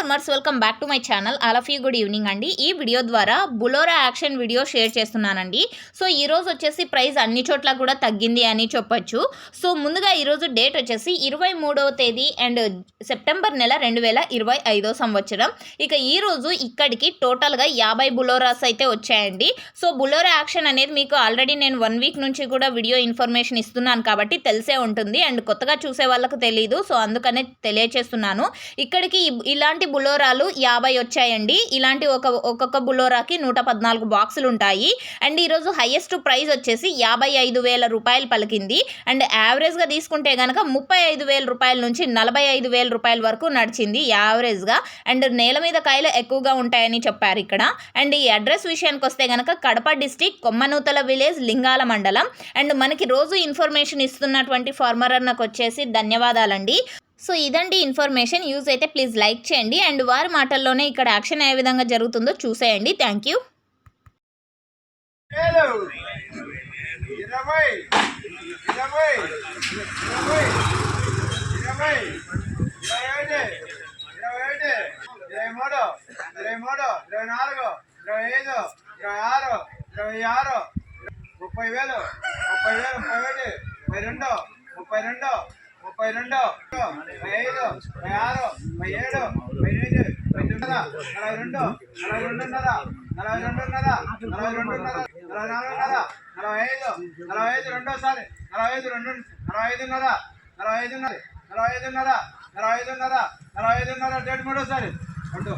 Farmers welcome back to my channel all of you good evening అండి. ఈ video ద్వారా బులోరా యాక్షన్ వీడియో షేర్ చేస్తున్నానండి. సో ఈ రోజు వచ్చేసి ప్రైస్ అన్ని చోట్ల కూడా తగ్గింది అని చెప్పొచ్చు. సో ముందుగా ఈరోజు డేట్ వచ్చేసి ఇరవై మూడవ తేదీ అండ్ సెప్టెంబర్ నెల రెండు వేల ఇరవై ఐదో సంవత్సరం. ఇక ఈ రోజు ఇక్కడికి టోటల్గా యాభై బులోరాస్ అయితే వచ్చాయండి. సో బులోరా యాక్షన్ అనేది మీకు ఆల్రెడీ నేను వన్ వీక్ నుంచి కూడా వీడియో ఇన్ఫర్మేషన్ ఇస్తున్నాను కాబట్టి తెలిసే ఉంటుంది. అండ్ కొత్తగా చూసే వాళ్ళకు తెలియదు సో అందుకనే తెలియచేస్తున్నాను. ఇక్కడికి ఇలాంటి బులోరాలు యాభై వచ్చాయండి. ఇలాంటి ఒక ఒక్కొక్క బులోరాకి నూట పద్నాలుగు బాక్సులు ఉంటాయి. అండ్ ఈరోజు హైయెస్ట్ ప్రైస్ వచ్చేసి యాభై ఐదు వేల రూపాయలు పలికింది. అండ్ యావరేజ్గా తీసుకుంటే కనుక ముప్పై ఐదు వేల రూపాయల నుంచి నలభై ఐదు వేల రూపాయల వరకు నడిచింది యావరేజ్గా అండ్ నేల మీద కాయలు ఎక్కువగా ఉంటాయని చెప్పారు ఇక్కడ. అండ్ ఈ అడ్రస్ విషయానికి వస్తే కనుక కడప డిస్టిక్ కొమ్మనూతల విలేజ్ లింగాల మండలం. అండ్ మనకి రోజు ఇన్ఫర్మేషన్ ఇస్తున్నటువంటి ఫార్మర్ అన్నకు వచ్చేసి ధన్యవాదాలండి. సో ఇదండి ఇన్ఫర్మేషన్. యూజ్ అయితే ప్లీజ్ లైక్ చేయండి. అండ్ వారి మాటల్లోనే ఇక్కడ యాక్షన్ ఏ విధంగా జరుగుతుందో చూసేయండి. Thank you. ముప్పై వేలు ముప్పై వేలు ముప్పై ఒకటి ముప్పై రెండు ముప్పై రెండు ముప్పై రెండు ముప్పై ఐదు ముప్పై ఆరు ముప్పై ఏడు ముప్పై ఎనిమిది ముప్పై తొమ్మిది నలభై రెండు నలభై రెండున్నర నలభై రెండున్నర నలభై రెండున్నర నలభై నాలుగున్నర నలభై ఐదు నలభై ఐదు రెండోసారి నలభై ఐదు రెండు నలభై ఐదున్నర నలభై ఐదున్నర నలభై ఐదున్నర నలభై ఐదున్నర నలభై ఐదున్నర డేట్ మూడోసారి రెండు.